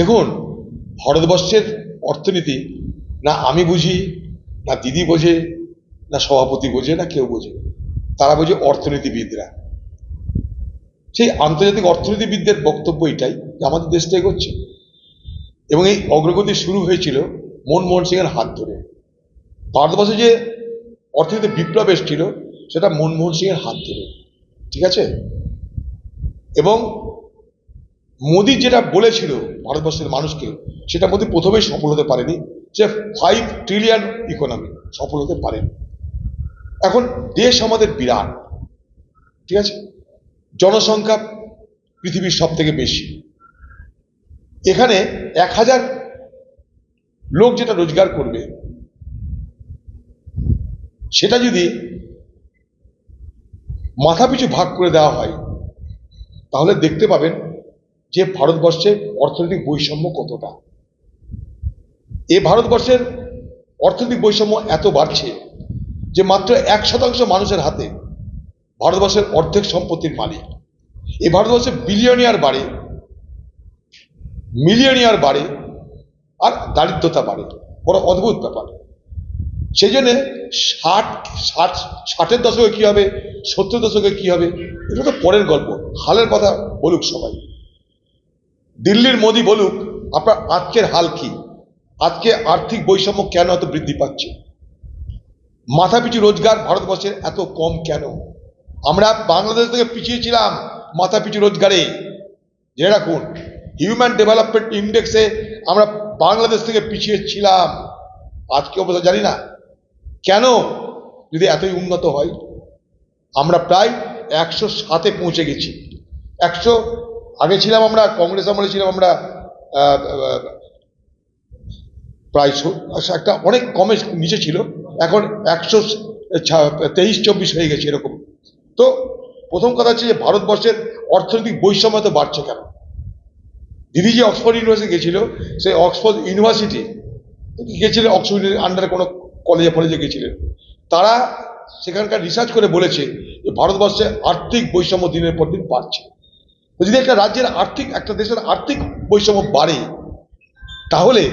দেখুন, ভারতবর্ষের অর্থনীতি, না আমি বুঝি, না দিদি বোঝে, না সভাপতি বোঝে, না কেউ বোঝে, তারা বোঝে অর্থনীতিবিদরা। সেই আন্তর্জাতিক অর্থনীতিবিদদের বক্তব্য এটাই যে আমাদের দেশটা এগোচ্ছে। এবং এই অগ্রগতি শুরু হয়েছিল মনমোহন সিংয়ের হাত ধরে। ভারতবর্ষে যে অর্থনীতি বিপ্লব এসেছিল, সেটা মনমোহন সিংয়ের হাত ধরে। ঠিক আছে? এবং মোদি যেটা বলেছিল ভারতবর্ষের মানুষকে, সেটা মোদি প্রথমেই সফল হতে পারেনি, যে ফাইভ ট্রিলিয়ন ইকোনমি সফল হতে পারেনি। এখন দেশ আমাদের বিরাট, ঠিক আছে? জনসংখ্যা পৃথিবীর সব থেকে বেশি। এখানে এক হাজার লোক যেটা রোজগার করবে, সেটা যদি মাথাপিছু ভাগ করে দেওয়া হয়, তাহলে দেখতে পাবেন যে ভারতবর্ষের অর্থনৈতিক বৈষম্য কতটা? এ ভারতবর্ষের অর্থনৈতিক বৈষম্য এত বাড়ছে যে মাত্র এক শতাংশ মানুষের হাতে ভারতবর্ষের অর্ধেক সম্পত্তির মালিক। এ ভারতবর্ষে বিলিয়নিয়ার বাড়ে মিলিয়নিয়ার বাড়ে, আর দারিদ্রতা বাড়ে। বড় অদ্ভুত ব্যাপার। সেই জন্যে ষাট ষাট, ষাটের দশকে কী হবে, সত্তর দশকে কী হবে, এটা তো পরের গল্প। হালের কথা বলুক সবাই। দিল্লির মোদি বলুক, আপনার আজকের হাল কি? আজকে আর্থিক বৈষম্য কেন এত বৃদ্ধি পাচ্ছে? মাথাপিছু রোজগার ভারতবর্ষের এত কম কেন? আমরা বাংলাদেশ থেকে পিছিয়ে ছিলাম মাথাপিছু রোজগারে। জেনে রাখুন হিউম্যান ডেভেলপমেন্ট ইন্ডেক্সে আমরা বাংলাদেশ থেকে পিছিয়ে ছিলাম আজকে অবস্থা জানি না। কেন? যদি এতই উন্নত হয়। আমরা প্রায় একশো সাতে পৌঁছে গেছি। একশো আগে ছিলাম আমরা, কংগ্রেস আমলে ছিলাম আমরা প্রায় একটা অনেক কমে নিচে ছিল। এখন একশো তেইশ, চব্বিশ হয়ে গেছে এরকম। তো প্রথম কথা হচ্ছে যে ভারতবর্ষের অর্থনৈতিক বৈষম্য তো বাড়ছে কেন? দিদি যে অক্সফোর্ড ইউনিভার্সিটি গেছিল, সেই অক্সফোর্ড ইউনিভার্সিটি গেছিলেন অক্সফোর্ড আন্ডারে কোনো কলেজে ফলেজে গেছিলেন তারা সেখানকার রিসার্চ করে বলেছে যে ভারতবর্ষে আর্থিক বৈষম্য দিনের পর দিন বাড়ছে। যদি একটা রাজ্যের আর্থিক, একটা দেশের আর্থিক বৈষম্য বাড়ে, তাহলে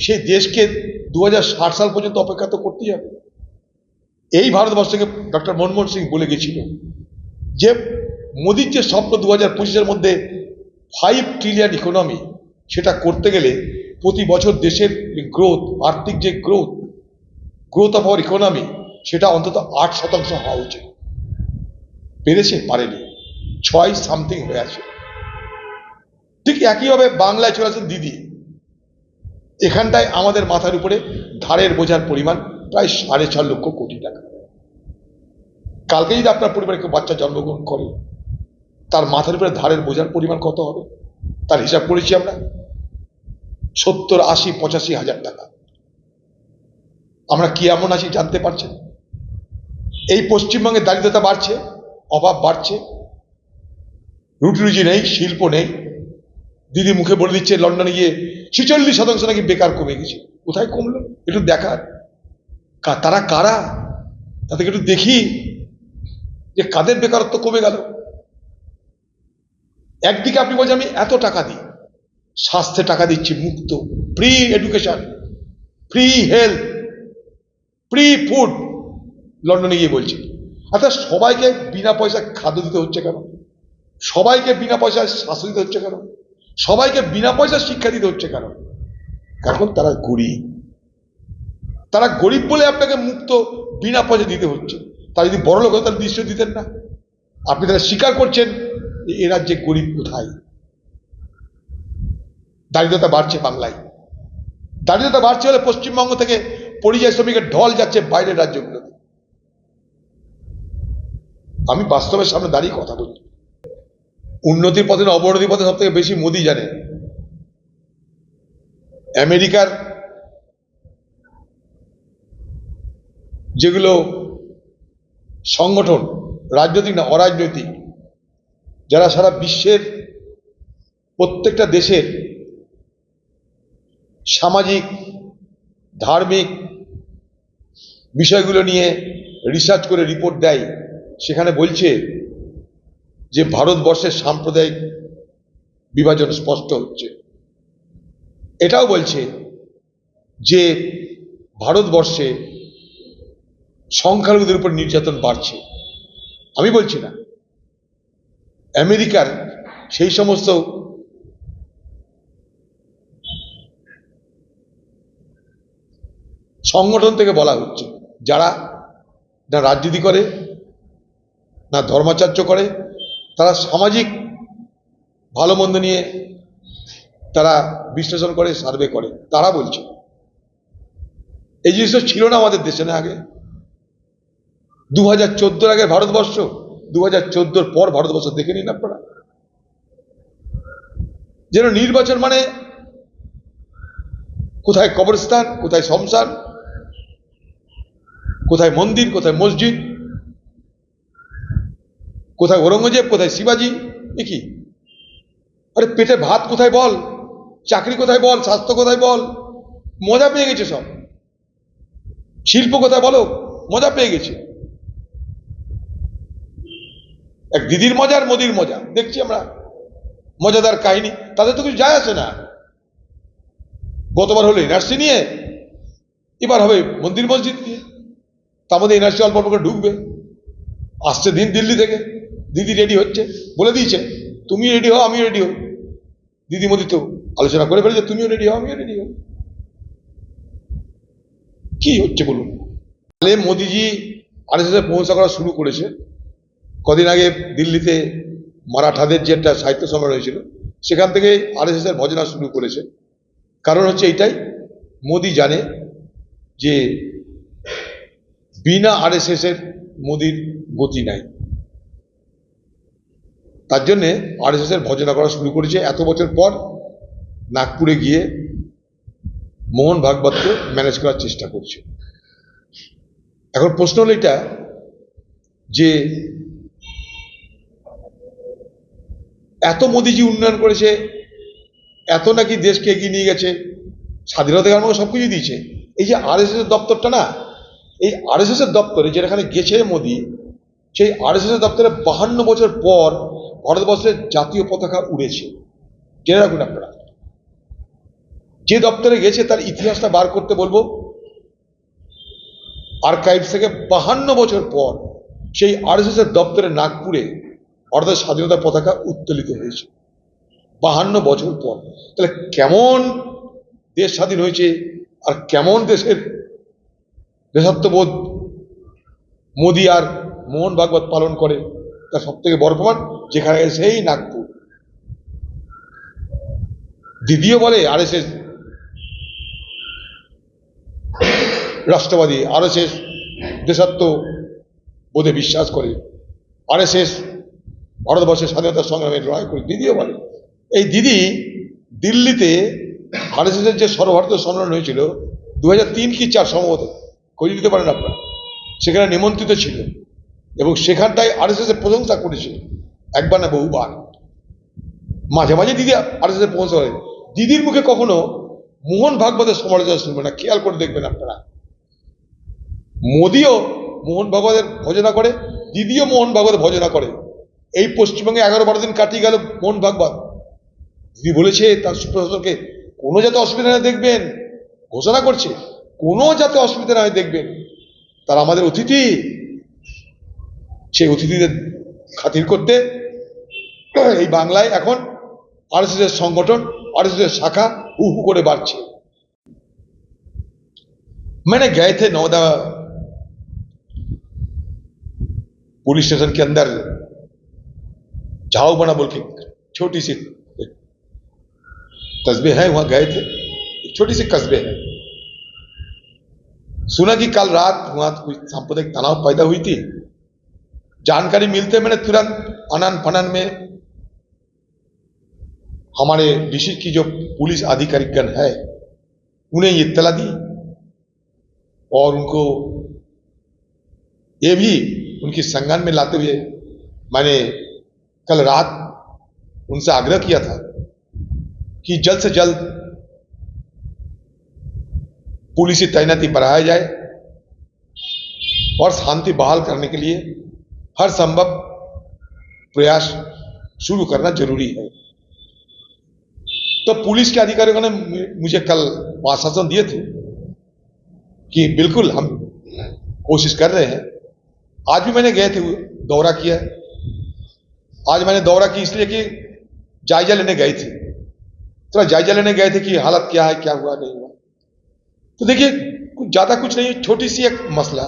সেই দেশকে দু হাজার ষাট সাল পর্যন্ত অপেক্ষা তো করতেই হবে। এই ভারতবর্ষকে ডক্টর মনমোহন সিং বলে গেছিল যে, মোদির যে স্বপ্ন দু হাজার পঁচিশের মধ্যে ফাইভ ট্রিলিয়ন ইকোনমি সেটা করতে গেলে প্রতি বছর দেশের গ্রোথ আর্থিক যে growth growth of our economy সেটা অন্তত আট শতাংশ হওয়া উচিত। পেরেছে? পারেনি। ছয় সামথিং হয়ে আছে ঠিক একইভাবে বাংলায় চলে আসেন দিদি। এখানটায় আমাদের মাথার উপরে ধারের বোঝার পরিমাণ প্রায় সাড়ে চার লক্ষ কোটি টাকা। কালকে যদি আপনার পরিবারে কেউ বাচ্চা জন্মগ্রহণ করে, তার মাথার উপরে ধারের বোঝার পরিমাণ কত হবে? তার হিসাব করেছি আমরা। সত্তর, আশি, পঁচাশি হাজার টাকা। আমরা কি এমন আছি জানতে পারছেন? এই পশ্চিমবঙ্গে দারিদ্রতা বাড়ছে, অভাব বাড়ছে রুটি রুজি নেই শিল্প নেই দিদি মুখে বলে দিচ্ছে, লন্ডনে গিয়ে ছিচল্লিশ শতাংশ নাকি বেকার কমে গেছে। কোথায় কমলো? একটু দেখার। তারা কারা? তাদেরকে একটু দেখি যে কাদের বেকারত্ব কমে গেল। একদিকে আপনি বলছেন, আমি এত টাকা দিই, স্বাস্থ্যে টাকা দিচ্ছি, মুক্ত free education free health free food লন্ডনে গিয়ে বলছি। অর্থাৎ সবাইকে বিনা পয়সা খাদ্য দিতে হচ্ছে কেন? সবাইকে বিনা পয়সায় স্বাস্থ্য দিতে হচ্ছে কেন? সবাইকে বিনা পয়সা শিক্ষা দিতে হচ্ছে কেন? কারণ তারা গরিব। তারা গরিব বলে আপনাকে মুক্ত বিনা পয়সা দিতে হচ্ছে। তারা যদি বড় লোক হতো তাহলে নিশ্চয় দিতেন না। আপনি তারা স্বীকার করছেন যে এ রাজ্যে গরিব কোথায়? দারিদ্রতা বাড়ছে বাংলায়। দারিদ্রতা বাড়ছে হলে পশ্চিমবঙ্গ থেকে পরিযায়ী শ্রমিকের ঢল যাচ্ছে বাইরের রাজ্যগুলোতে। আমি বাস্তবের সামনে দাঁড়িয়ে কথা বলি উন্নতির পথে না অবনতির পথে সব থেকে বেশি মোদি জানে। আমেরিকার যেগুলো সংগঠন, রাজনৈতিক না, অরাজনৈতিক, যারা সারা বিশ্বের প্রত্যেকটা দেশের সামাজিক, ধার্মিক বিষয়গুলো নিয়ে রিসার্চ করে রিপোর্ট দেয়, সেখানে বলছে যে ভারতবর্ষের সাম্প্রদায়িক বিভাজন স্পষ্ট হচ্ছে। এটাও বলছে যে ভারতবর্ষে সংখ্যালঘুদের উপর নির্যাতন বাড়ছে। আমি বলছি না। আমেরিকার সেই সমস্ত সংগঠন থেকে বলা হচ্ছে, যারা না রাজনীতি করে, না ধর্মাচার্য করে তারা সামাজিক ভালো মন্দ নিয়ে তারা বিশ্লেষণ করে, সার্ভে করে। তারা বলছে। এই জিনিসটা ছিল না আমাদের দেশে না আগে। দু হাজার চোদ্দোর আগে ভারতবর্ষ দু হাজার চোদ্দোর পর ভারতবর্ষ দেখে নিন আপনারা। যেন নির্বাচন মানে কোথায় কবরস্থান, কোথায় শমশান, কোথায় মন্দির, কোথায় মসজিদ কোথায় ঔরঙ্গজেব, কোথায় শিবাজি? কি? আরে পেটে ভাত কোথায় বল? চাকরি কোথায় বল? স্বাস্থ্য কোথায় বল? মজা পেয়ে গেছে সব। শিল্প কোথায় বলো? মজা পেয়ে গেছে। এক দিদির মজা আর মোদির মজা। দেখছি আমরা। মজাদার কাহিনী। তাদের তো কিছু যায় আসে না। গতবার হলো এনআরসি নিয়ে। এবার হবে মন্দির মসজিদ নিয়ে। তার মধ্যে এনআরসি অল্প অল্প করে ঢুকবে। আসছে দিন দিল্লি থেকে। দিদি রেডি হচ্ছে। বলে দিয়েছে তুমি রেডি হও, আমিও রেডি হই দিদি মোদি তো আলোচনা করে ফেলেছে, তুমিও রেডি হও, আমিও রেডি হই কি হচ্ছে বলুন? তাহলে মোদিজি আরএসএসে পৌঁছা করা শুরু করেছে। কদিন আগে দিল্লিতে মারাঠাদের যে একটা সাহিত্য সম্মেলন হয়েছিল, সেখান থেকে আরএসএস এর ভজনা শুরু করেছে। কারণ হচ্ছে এইটাই মোদি জানে যে বিনা আরএসএস এর মোদির গতি নাই। তার জন্যে আরএসএস এর ভজনা করা শুরু করেছে। এত বছর পর নাগপুরে গিয়ে মোহন ভাগবতকে ম্যানেজ করার চেষ্টা করছে। এখন প্রশ্ন হলো এটা যে এত মোদিজি উন্নয়ন করেছে, এত নাকি দেশকে এগিয়ে নিয়ে গেছে, স্বাধীনতা আমাকে সব কিছু দিয়েছে। এই যে আরএসএস এর দপ্তরটা না, এই আরএসএস এর দপ্তরে যেখানে গেছে মোদি, সেই আরএসএস এর দপ্তরে বাহান্ন বছর পর ভারতবর্ষের জাতীয় পতাকা উড়েছে। জেনে রাখুন আপনারা। যে দপ্তরে গেছে তার ইতিহাসটা বার করতে বলব। আর্কাইভস থেকে বাহান্ন বছর পর সেই আরএসএস এর দপ্তরে নাগপুরে ভারতের স্বাধীনতার পতাকা উত্তোলিত হয়েছে। বাহান্ন বছর পর। তাহলে কেমন দেশ স্বাধীন হয়েছে আর কেমন দেশের দেশাত্মবোধ মোদি আর মোহন ভাগবত পালন করে? তার সব থেকে বড় প্রমাণ, যেখানে সেই নাগপুর। দিদিও বলে আর এস এস রাষ্ট্রবাদী আর এস এস দেশাত্ম বোধে বিশ্বাস করে। আর এস এস ভারতবর্ষের স্বাধীনতা সংগ্রামে লড়াই করে দিদিও বলে। এই দিদি দিল্লিতে আর এস এর যে সর্বভারতীয় সম্মেলন হয়েছিল দু হাজার তিন কি চার সম্ভবত খোঁজ দিতে পারেন আপনারা। সেখানে নিমন্ত্রিত ছিল এবং সেখানটায় আর এস এর প্রশংসা করেছে। একবার না বহুবার। মাঝে মাঝে দিদি আর এস এর প্রশংসা করে। দিদির মুখে কখনো মোহন ভাগবতের সমালোচনা শুনবে না। খেয়াল করে দেখবেন আপনারা। মোদিও মোহন ভাগবতের ভজনা করে, দিদিও মোহন ভাগবতের ভজনা করে। এই পশ্চিমবঙ্গে এগারো বারো দিন কাটিয়ে গেল মোহন ভাগবত। দিদি বলেছে, তার সুপ্রশাসনকে, কোনো যাতে অসুবিধা না দেখবেন। ঘোষণা করছে, কোনো যাতে অসুবিধা না দেখবেন। তারা আমাদের অতিথি। সেই অতিথিদের খাতির করতে এই বাংলায় এখন আরএসএস সংগঠন আরএসএস শাখা হু হু করে বাড়ছে मैंने गए थे नौदा पुलिस स्टेशन के अंदर जाओ बना बोल के छोटी सी कस्बे है वहां गए थे एक छोटी सी कस्बे है सुना कि कल रात वहां कोई सांप्रदायिक तनाव पैदा हुई थी जानकारी मिलते मैंने तुरंत अनन फनन में हमारे डिस्ट्रिक्ट की जो पुलिस अधिकारीगण है, उन्हें ये इत्तला दी और उनको ये भी उनकी संज्ञान में लाते हुए मैंने कल रात उनसे आग्रह किया था कि जल्द से जल्द पुलिस तैनाती बढ़ाया जाए और शांति बहाल करने के लिए हर संभव प्रयास शुरू करना ज़रूरी है। तो पुलिस के अधिकारियों ने मुझे कल आश्वासन दिए थे कि बिल्कुल हम कोशिश कर रहे हैं। आज भी मैंने गए थे, दौरा किया। आज मैंने दौरा की इसलिए कि जायजा लेने गए थे। थोड़ा जायजा लेने गए थे कि हालत क्या है, क्या हुआ, नहीं हुआ। तो देखिए ज़्यादा कुछ नहीं, छोटी सी एक मसला।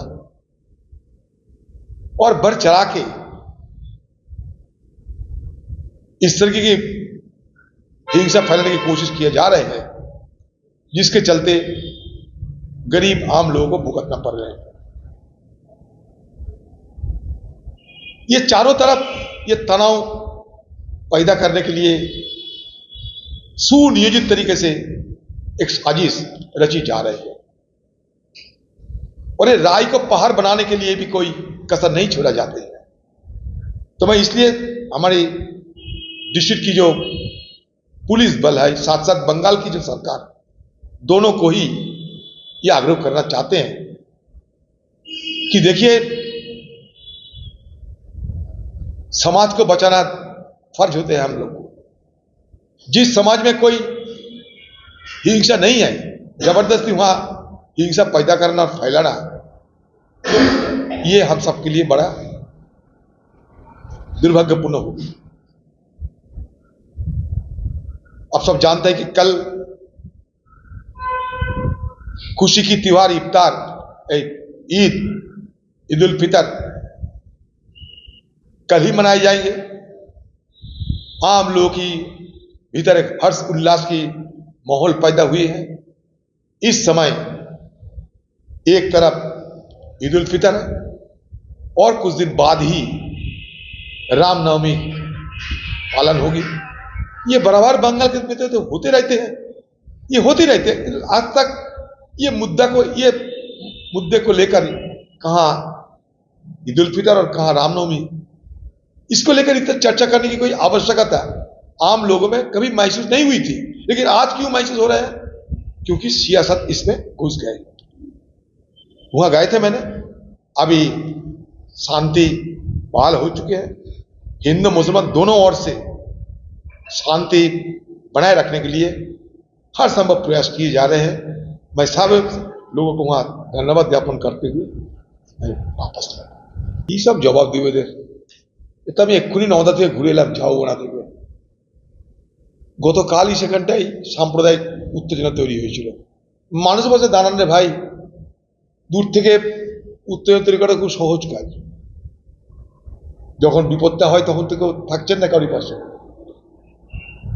और बढ़ चढ़ा के इस तरीके की हिंसा फैलाने की कोशिश किए जा रहे हैं, जिसके चलते गरीब आम लोगों को भुगतना पड़ रहे हैं। ये चारों तरफ़ ये तनाव पैदा करने के लिए सुनियोजित तरीके से एक साजिश रची जा रही है। और ये राय को पहाड़ बनाने के लिए भी कोई कसर नहीं छोड़ा जाते हैं। तो मैं इसलिए हमारी डिस्ट्रिक्ट की जो पुलिस बल है साथ साथ बंगाल की जो सरकार, दोनों को ही ये आग्रह करना चाहते हैं कि देखिए, समाज को बचाना फ़र्ज़ होते हैं हम लोग को। जिस समाज में कोई हिंसा नहीं है ज़बरदस्ती वहाँ हिंसा पैदा करना और फैलाना ये हम सबके लिए बड़ा दुर्भाग्यपूर्ण होगी आप सब जानते हैं कि कल खुशी की त्योहार इफ्तार ईद ईद उल फितर कल ही मनाए जाएँगे। आम लोगों की भीतर एक हर्ष उल्लास की माहौल पैदा हुई है। इस समय एक तरफ़ ईद उल फितर है और कुछ दिन बाद ही रामनवमी पालन होगी। ये बराबर बंगाल के में तो होते रहते हैं। ये होते रहते हैं। आज तक ये मुद्दा को, ये मुद्दे को लेकर कहा ईद उल फितर और कहा रामनवमी, इसको लेकर इतना चर्चा करने की कोई आवश्यकता आम लोगों में कभी महसूस नहीं हुई थी। लेकिन आज क्यों महसूस हो रहा है? क्योंकि सियासत इसमें घुस गए वहाँ गए थे मैंने। अभी शांति बहाल हो चुके हैं हिंदू मुसलमान दोनों ओर से शांति बनाए रखने के लिए हर संभव प्रयास किए जा रहे हैं मैं सब लोगों को वहां धन्यवाद ज्ञापन करते हुए मैं वापस लौटा এই সব জবাব দিবে এদের এটা আমি এক্ষুনি নওদা থেকে ঘুরে এলাম ঝাউগোড়া থেকে গতকালই সেখানটাই সাম্প্রদায়িক উত্তেজনা তৈরি হয়েছিল মানুষ বসে দাঁড়ান রে ভাই দূর থেকে উত্তেজনা তৈরি করা খুব সহজ কাজ। যখন বিপদটা হয় তখন তো কেউ থাকছেন না কারোর পাশে।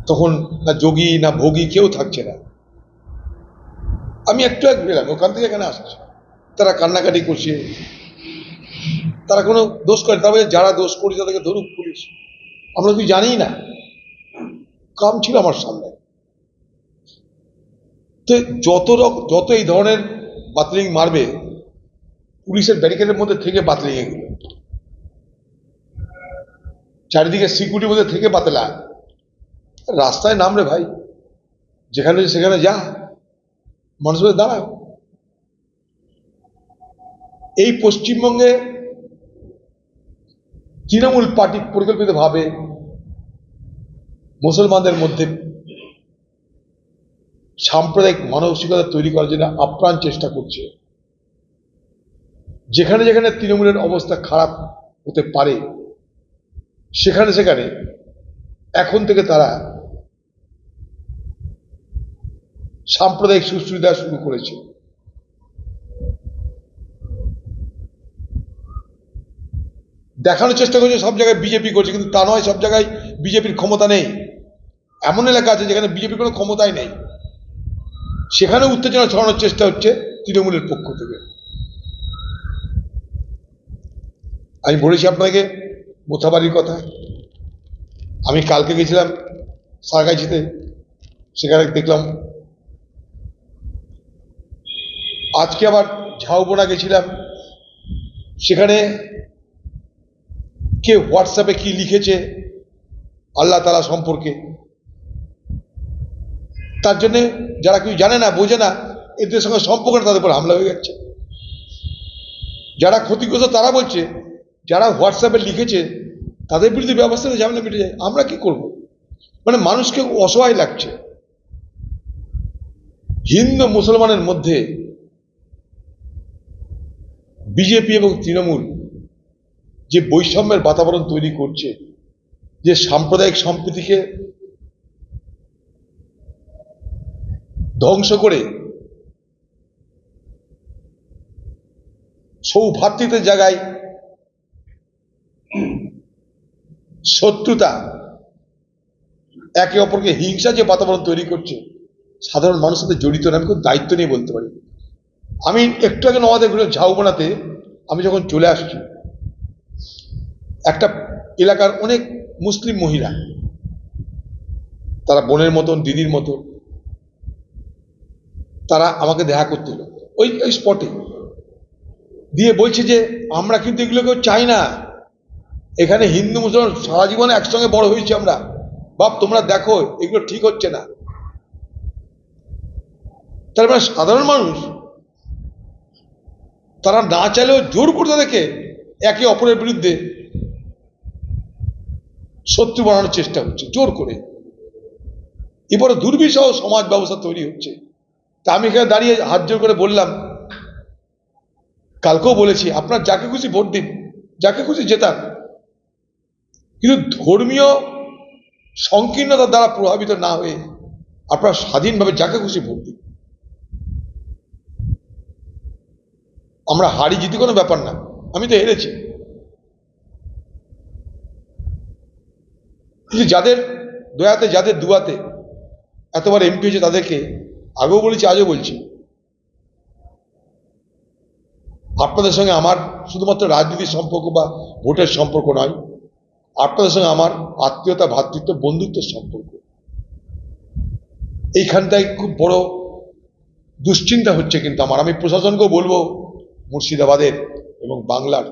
তখন না যোগী, না ভোগী কেউ থাকছে না। আমি একটু এক গেলাম ওখান থেকে এখানে আসছে। তারা কান্নাকাটি করছে। তারা কোনো দোষ করে তবে যারা দোষ করেছে তাদেরকে ধরুক পুলিশ। আমরা তুই জানি না। কাম ছিল আমার সামনে। তো যত যত এই ধরনের বাতলিং মারবে পুলিশের ব্যারিকেডের মধ্যে থেকে বাতলিং এগুলো চারিদিকে সিকিউরিটির মধ্যে থেকে বাতলা রাস্তায় নামরে ভাই। যেখানে সেখানে যা। মানুষ বলে দাঁড়াও এই পশ্চিমবঙ্গে তৃণমূল পার্টি পরিকল্পিতভাবে মুসলমানদের মধ্যে সাম্প্রদায়িক মানসিকতা তৈরি করার জন্য আপ্রাণ চেষ্টা করছে। যেখানে যেখানে তৃণমূলের অবস্থা খারাপ হতে পারে, সেখানে সেখানে এখন থেকে তারা সাম্প্রদায়িক সুশ্রী দেওয়া শুরু করেছে। দেখানোর চেষ্টা করছে সব জায়গায় বিজেপি করছে, কিন্তু তা নয়, সব জায়গায় বিজেপির ক্ষমতা নেই। এমন এলাকা আছে যেখানে বিজেপির কোনো ক্ষমতাই নেই। সেখানে উত্তেজনা ছড়ানোর চেষ্টা হচ্ছে তৃণমূলের পক্ষ থেকে। আমি বলেছি আপনাকে, মোথাবাড়ির কথা। আমি কালকে গেছিলাম সারগাছিতে, সেখানে দেখলাম আজকে আবার ঝাউবোনা গেছিলাম। সেখানে কে হোয়াটসঅ্যাপে কি লিখেছে আল্লাহ তালা সম্পর্কে। তার জন্যে যারা কেউ জানে না, বোঝে না, এদের সঙ্গে সম্পর্ক তাদের উপর হামলা হয়ে যাচ্ছে। যারা ক্ষতিগ্রস্ত তারা বলছে যারা হোয়াটসঅ্যাপে লিখেছে, তাদের বিরুদ্ধে ব্যবস্থা ঝামেলা মিটে যায়। আমরা কি করব? মানে মানুষকে অসহায় লাগছে। হিন্দু মুসলমানের মধ্যে বিজেপি এবং তৃণমূল যে বৈষম্যের বাতাবরণ তৈরি করছে, যে সাম্প্রদায়িক সম্প্রীতিকে ধ্বংস করে সৌভাতৃত্বের জায়গায় শত্রুতা। একে অপরকে হিংসা যে বাতাবরণ তৈরি করছে, সাধারণ মানুষের সাথে জড়িত না, আমি খুব দায়িত্ব নিয়ে বলতে পারি। আমি একটু আগে নওয়াদের ঘুরে ঝাউ বানাতে আমি যখন চলে আসছি, একটা এলাকার অনেক মুসলিম মহিলা, তারা বোনের মতন, দিদির মতন, তারা আমাকে দেখা করতে ওই ওই স্পটে দিয়ে বলছে যে, আমরা কিন্তু এগুলো কেউ চাই না। এখানে হিন্দু, মুসলমান সারা জীবনে একসঙ্গে বড় হয়েছি আমরা। বাপ, তোমরা দেখো, এগুলো ঠিক হচ্ছে না। তার মানে সাধারণ মানুষ, তারা না চাইলেও জোর করতে দেখে একে অপরের বিরুদ্ধে শত্রু বানানোর চেষ্টা হচ্ছে, জোর করে। এবারে দুর্বিষহ সমাজ ব্যবস্থা তৈরি হচ্ছে। তা আমি এখানে দাঁড়িয়ে হাত জোর করে বললাম, কালকেও বলেছি, আপনার যাকে খুশি ভোট দিন, যাকে খুশি জেতান কিন্তু ধর্মীয় সংকীর্ণতার দ্বারা প্রভাবিত না হয়ে আপনারা স্বাধীনভাবে যাকে খুশি ভোট দিন। আমরা হারি জিতি কোনো ব্যাপার না। আমি তো হেরেছি। কিন্তু যাদের দয়াতে, যাদের দুয়াতে এতবার এমপি হয়েছে তাদেরকে আগেও বলেছি, আজও বলছি, আপনাদের সঙ্গে আমার শুধুমাত্র রাজনীতির সম্পর্ক বা ভোটের সম্পর্ক নয় আপনাদের সঙ্গে আমার আত্মীয়তা ভ্রাতৃত্ব বন্ধুত্বের সম্পর্ক। এইখানটায় খুব বড় দুশ্চিন্তা হচ্ছে কিন্তু আমার। আমি প্রশাসনকেও বলব, মুর্শিদাবাদের এবং বাংলার,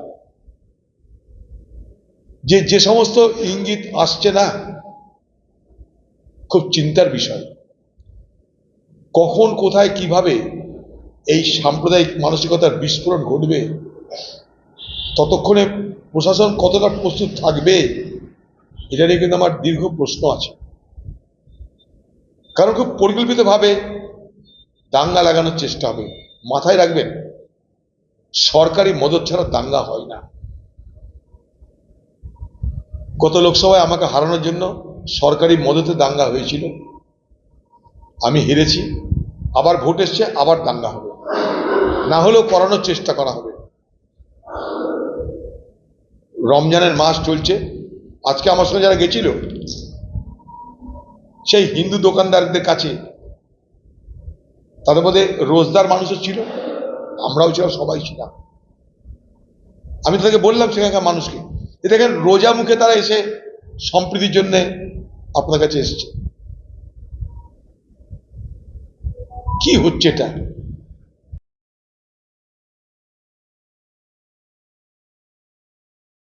যে যে সমস্ত ইঙ্গিত আসছে না, খুব চিন্তার বিষয়। কখন, কোথায়, কীভাবে এই সাম্প্রদায়িক মানসিকতার বিস্ফোরণ ঘটবে, ততক্ষণে প্রশাসন কতটা প্রস্তুত থাকবে, এটা নিয়ে কিন্তু আমার দীর্ঘ প্রশ্ন আছে। কারণ খুব পরিকল্পিতভাবে দাঙ্গা লাগানোর চেষ্টা হবে। মাথায় রাখবেন, সরকারি মদত ছাড়া দাঙ্গা হয় না। গত লোকসভায় আমাকে হারানোর জন্য সরকারি মদতে দাঙ্গা হয়েছিল। আমি হেরেছি, আবার ভোট এসছে, আবার দাঙ্গা হবে। না হলেও করানোর চেষ্টা করা হবে। রমজানের মাস চলছে। আজকে আমার সঙ্গে যারা গেছিল, সেই হিন্দু দোকানদারদের কাছে তাদের মধ্যে রোজদার মানুষও ছিল, আমরাও ছিলাম, সবাই ছিলাম। আমি তাদেরকে বললাম সেখানকার মানুষকে যে দেখেন, রোজা মুখে তারা এসে সম্প্রীতির জন্য আপনার কাছে এসেছে। কি হচ্ছে এটা?